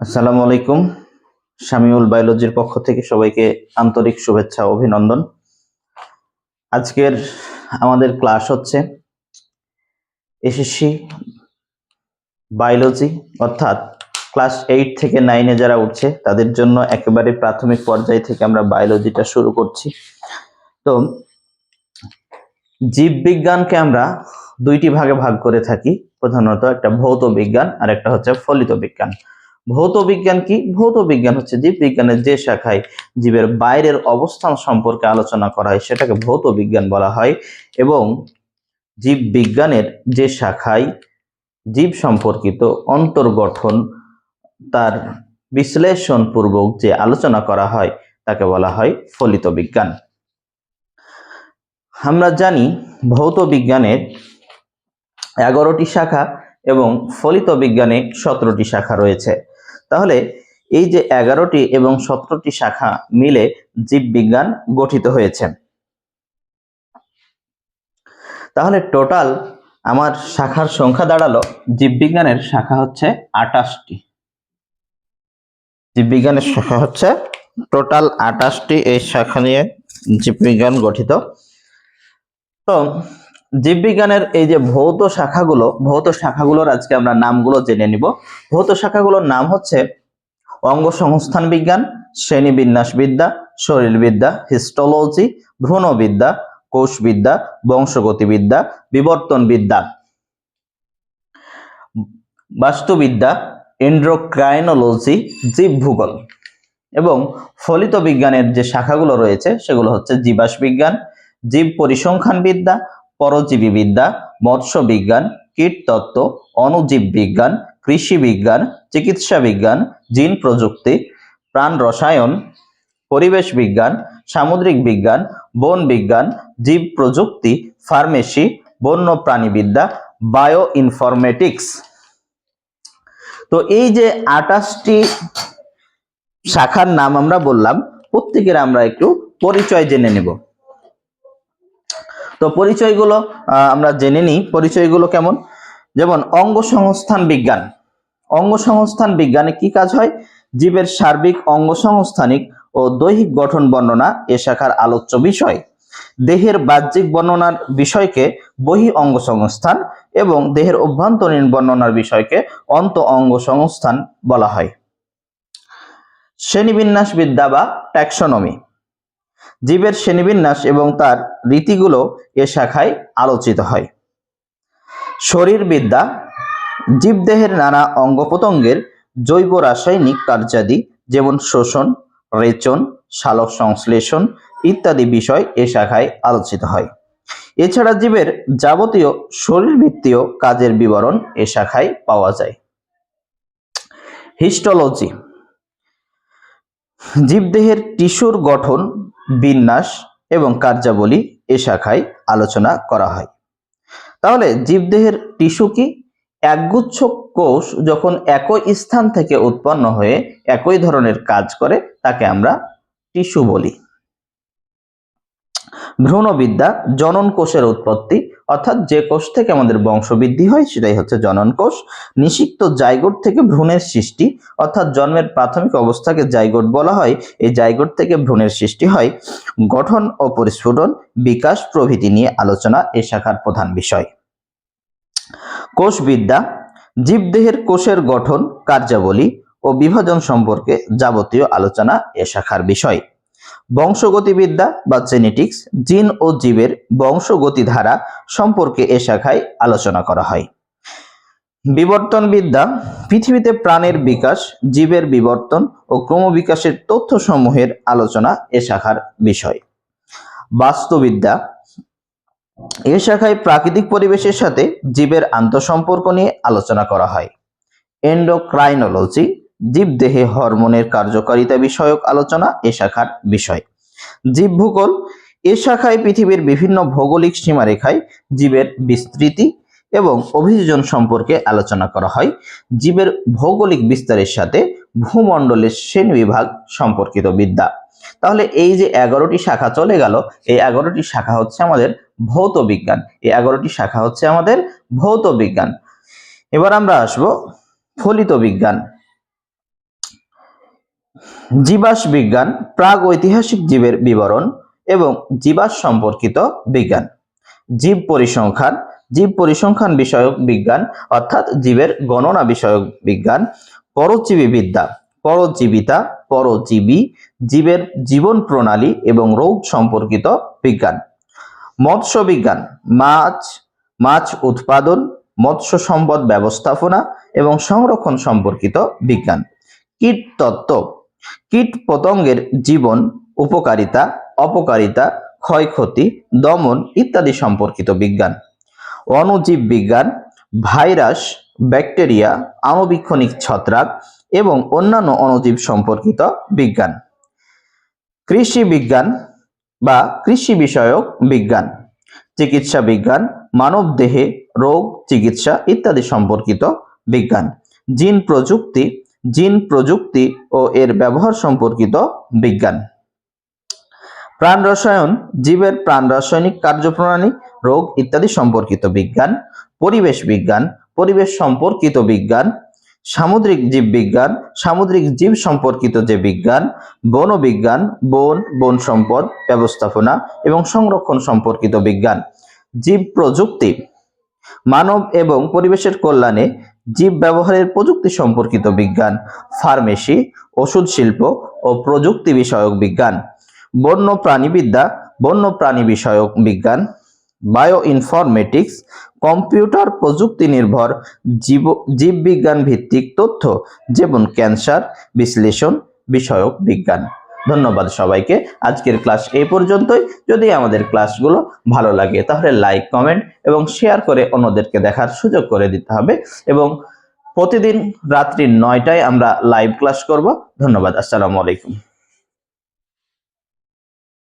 আসসালামু আলাইকুম। শামিউল বায়োলজির পক্ষ থেকে সবাইকে আন্তরিক শুভেচ্ছা অভিনন্দন। আজকের আমাদের ক্লাস হচ্ছে এসএসসি বায়োলজি, অর্থাৎ ক্লাস এইট থেকে নাইনে যারা উঠছে, তাদের জন্য একেবারে প্রাথমিক পর্যায় থেকে আমরা বায়োলজিটা শুরু করছি। তো জীববিজ্ঞানকে আমরা দুইটি ভাগে ভাগ করে থাকি। প্রধানত একটা ভৌত বিজ্ঞান আর একটা হচ্ছে ফলিত বিজ্ঞান। ভৌত বিজ্ঞান কি? ভৌত বিজ্ঞান হচ্ছে জীববিজ্ঞানের যে শাখায় জীবের বাইরের অবস্থান সম্পর্কে আলোচনা করা হয়, সেটাকে ভৌত বিজ্ঞান বলা হয় এবং জীব বিজ্ঞানের যে শাখায় জীব সম্পর্কিত অন্তর্গঠন, তার বিশ্লেষণ পূর্বক যে আলোচনা করা হয়, তাকে বলা হয় ফলিত বিজ্ঞান। আমরা জানি ভৌত বিজ্ঞানের এগারোটি শাখা এবং ফলিত বিজ্ঞানে সতেরোটি শাখা রয়েছে। তাহলে এই যে এগারোটি এবং সতেরোটি শাখা মিলে জীববিজ্ঞান গঠিত হয়েছে। তাহলে টোটাল আমার শাখার সংখ্যা দাঁড়াল, জীববিজ্ঞানের শাখা হচ্ছে আটাশটি। জীববিজ্ঞানের শাখা হচ্ছে টোটাল আটাশটি এই শাখা নিয়ে জীববিজ্ঞান গঠিত। তো জীববিজ্ঞানের এই যে ভৌত শাখাগুলো, ভৌত শাখাগুলোর আজকে আমরা নামগুলো জেনে নিব। ভৌত শাখাগুলোর নাম হচ্ছে অঙ্গ সংস্থান বিজ্ঞান, শ্রেণীবিন্যাস বিদ্যা, শরীরবিদ্যা হিস্টোলজি ভ্রূণবিদ্যা, কোষবিদ্যা, বংশগতিবিদ্যা বিবর্তন বিদ্যা বাস্তুবিদ্যা এন্ড্রোক্রাইনোলজি জীব ভূগোল এবং ফলিত বিজ্ঞানের যে শাখাগুলো রয়েছে সেগুলো হচ্ছে জীবাশ বিজ্ঞান জীব পরিসংখ্যান বিদ্যা পরজীবী বিদ্যা মৎস্য বিজ্ঞান কীটতত্ত্ব অনুজীব বিজ্ঞান কৃষি বিজ্ঞান চিকিৎসা বিজ্ঞান জিন প্রযুক্তি, প্রাণ রসায়ন পরিবেশ বিজ্ঞান সামুদ্রিক বিজ্ঞান, বন বিজ্ঞান, জীব প্রযুক্তি, ফার্মেসি, বন্য প্রাণীবিদ্যা বায়ো ইনফরমেটিক্স তো এই যে আটাশটি শাখার নাম আমরা বললাম, প্রত্যেকের আমরা একটু পরিচয় জেনে নেব। তো পরিচয়গুলো আমরা জেনে নিই পরিচয়গুলো কেমন। যেমন অঙ্গ সংস্থান বিজ্ঞান। অঙ্গ সংস্থান বিজ্ঞানে কি কাজ হয়? জীবের সার্বিক অঙ্গ সংস্থানিক ও দৈহিক গঠন বর্ণনা এ শাখার আলোচ্য বিষয়। দেহের বাহ্যিক বর্ণনার বিষয়কে বহি অঙ্গ সংস্থান এবং দেহের অভ্যন্তরীণ বর্ণনার বিষয়কে অন্ত অঙ্গ সংস্থান বলা হয়। শ্রেণীবিন্যাস বিদ্যা বা ট্যাক্সোনমি। জীবের শ্রেণীবিন্যাস এবং তার রীতিগুলো এ শাখায় আলোচিত হয়। শরীরবিদ্যা, জীবদেহের নানা অঙ্গ প্রত্যঙ্গের জৈব রাসায়নিক কার্যাদি যেমন শোষণ, রেচন, সালোক সংশ্লেষণ ইত্যাদি বিষয় এ শাখায় আলোচিত হয়। এছাড়া জীবের যাবতীয় শরীরবৃত্তীয় কাজের বিবরণ এ শাখায় পাওয়া যায়। হিস্টোলজি, জীবদেহের টিস্যুর গঠন বিন্যাস এবং কার্যাবলী এ শাখায় আলোচনা করা হয়। তাহলে জীবদেহের টিস্যু কি? একগুচ্ছ কোষ যখন একই স্থান থেকে উৎপন্ন হয়ে একই ধরনের কাজ করে, তাকে আমরা টিস্যু বলি। ভ্রূণবিদ্যা জনন কোষের উৎপত্তি অর্থাৎ যে কোষ থেকে আমাদের বংশবৃদ্ধি হয় সেটাই হচ্ছে জনন কোষ। নিষিক্ত জাইগোট থেকে ভ্রূণের সৃষ্টি, অর্থাৎ জন্মের প্রাথমিক অবস্থাকে জাইগোট বলা হয়। এই জাইগোট থেকে ভ্রূণের সৃষ্টি হয়। গঠন ও পরিস্ফুটন, বিকাশ প্রভৃতি নিয়ে আলোচনা এ শাখার প্রধান বিষয়। কোষবিদ্যা, জীবদেহের কোষের গঠন, কার্যাবলী ও বিভাজন সম্পর্কে যাবতীয় আলোচনা এ শাখার বিষয়। বংশগতিবিদ্যা বা জেনেটিক্স জিন ও জীবের বংশগতি ধারা সম্পর্কে এ শাখায় আলোচনা করা হয়। বিবর্তন বিদ্যা পৃথিবীতে প্রাণের বিকাশ, জীবের বিবর্তন ও ক্রমবিকাশের তথ্যসমূহের আলোচনা এ শাখার বিষয়। বাস্তুবিদ্যা, এ শাখায় প্রাকৃতিক পরিবেশের সাথে জীবের আন্তঃসম্পর্ক নিয়ে আলোচনা করা হয়। এন্ডোক্রাইনোলজি জীবদেহে হরমোনের কার্যকারিতা বিষয়ক আলোচনা এ শাখার বিষয়। জীব ভূগোল, এ শাখায় পৃথিবীর বিভিন্ন ভৌগোলিক সীমারেখায় জীবের বিস্তৃতি এবং অভিযোজন সম্পর্কে আলোচনা করা হয়। জীবের ভৌগোলিক বিস্তারের সাথে ভূমণ্ডলের শ্রেণি বিভাগ সম্পর্কিত বিদ্যা। তাহলে এই যে এগারোটি শাখা চলে গেল, এই এগারোটি শাখা হচ্ছে আমাদের ভৌত বিজ্ঞান। এই এগারোটি শাখা হচ্ছে আমাদের ভৌত বিজ্ঞান। এবার আমরা আসব ফলিত বিজ্ঞান। জীবাশ্ম বিজ্ঞান প্রাগ ঐতিহাসিক জীবের বিবরণ এবং জীবাশ্ম সম্পর্কিত বিজ্ঞান। জীব পরিসংখ্যান জীব পরিসংখ্যান বিষয়ক বিজ্ঞান অর্থাৎ জীবের গণনা বিষয়ক বিজ্ঞান, পরজীবী বিদ্যা, পরজীবিতা, পরজীবী, জীবের জীবন প্রণালী এবং রোগ সম্পর্কিত বিজ্ঞান। মৎস্য বিজ্ঞান, মাছ মাছ উৎপাদন, মৎস্য সম্পদ ব্যবস্থাপনা এবং সংরক্ষণ সম্পর্কিত বিজ্ঞান। কীট তত্ত্ব কীট পতঙ্গের জীবন, উপকারিতা, অপকারিতা, ক্ষয়ক্ষতি, দমন ইত্যাদি সম্পর্কিত বিজ্ঞান। অণুজীব বিজ্ঞান, ভাইরাস, ব্যাকটেরিয়া আণুবীক্ষণিক ছত্রাক এবং অন্যান্য অণুজীব সম্পর্কিত বিজ্ঞান। কৃষি বিজ্ঞান বা কৃষি বিষয়ক বিজ্ঞান, চিকিৎসা বিজ্ঞান, মানব দেহে রোগ, চিকিৎসা ইত্যাদি সম্পর্কিত বিজ্ঞান, জিন প্রযুক্তি জিন প্রযুক্তি ও এর ব্যবহার সম্পর্কিত বিজ্ঞান। প্রাণ রসায়ন, জীবের প্রাণ রাসায়নিক কার্যপ্রণালী, রোগ ইত্যাদি সম্পর্কিত বিজ্ঞান, পরিবেশ বিজ্ঞান, পরিবেশ সম্পর্কিত বিজ্ঞান, সামুদ্রিক জীববিজ্ঞান সামুদ্রিক জীব সম্পর্কিত যে বিজ্ঞান, বন বিজ্ঞান, বন বন সম্পদ ব্যবস্থাপনা এবং সংরক্ষণ সম্পর্কিত বিজ্ঞান। জীব প্রযুক্তি, মানব এবং পরিবেশের কল্যাণে জীব ব্যবহারের প্রযুক্তি সম্পর্কিত বিজ্ঞান, ফার্মেসি, ওষুধ শিল্প ও প্রযুক্তি বিষয়ক বিজ্ঞান, বন্য প্রাণীবিদ্যা, বন্য প্রাণী বিষয়ক বিজ্ঞান বায়ো ইনফরমেটিক্স কম্পিউটার প্রযুক্তি নির্ভর, জীব, জীববিজ্ঞান ভিত্তিক তথ্য, যেমন ক্যান্সার বিশ্লেষণ বিষয়ক বিজ্ঞান। ধন্যবাদ সবাইকে। আজকের ক্লাস এই পর্যন্তই। যদি আমাদের ক্লাসগুলো ভালো লাগে, তাহলে লাইক, কমেন্ট এবং শেয়ার করে অন্যদেরকে দেখার সুযোগ করে দিতে হবে এবং প্রতিদিন রাত্রি নয়টায় আমরা লাইভ ক্লাস করব। ধন্যবাদ। আসসালামু আলাইকুম।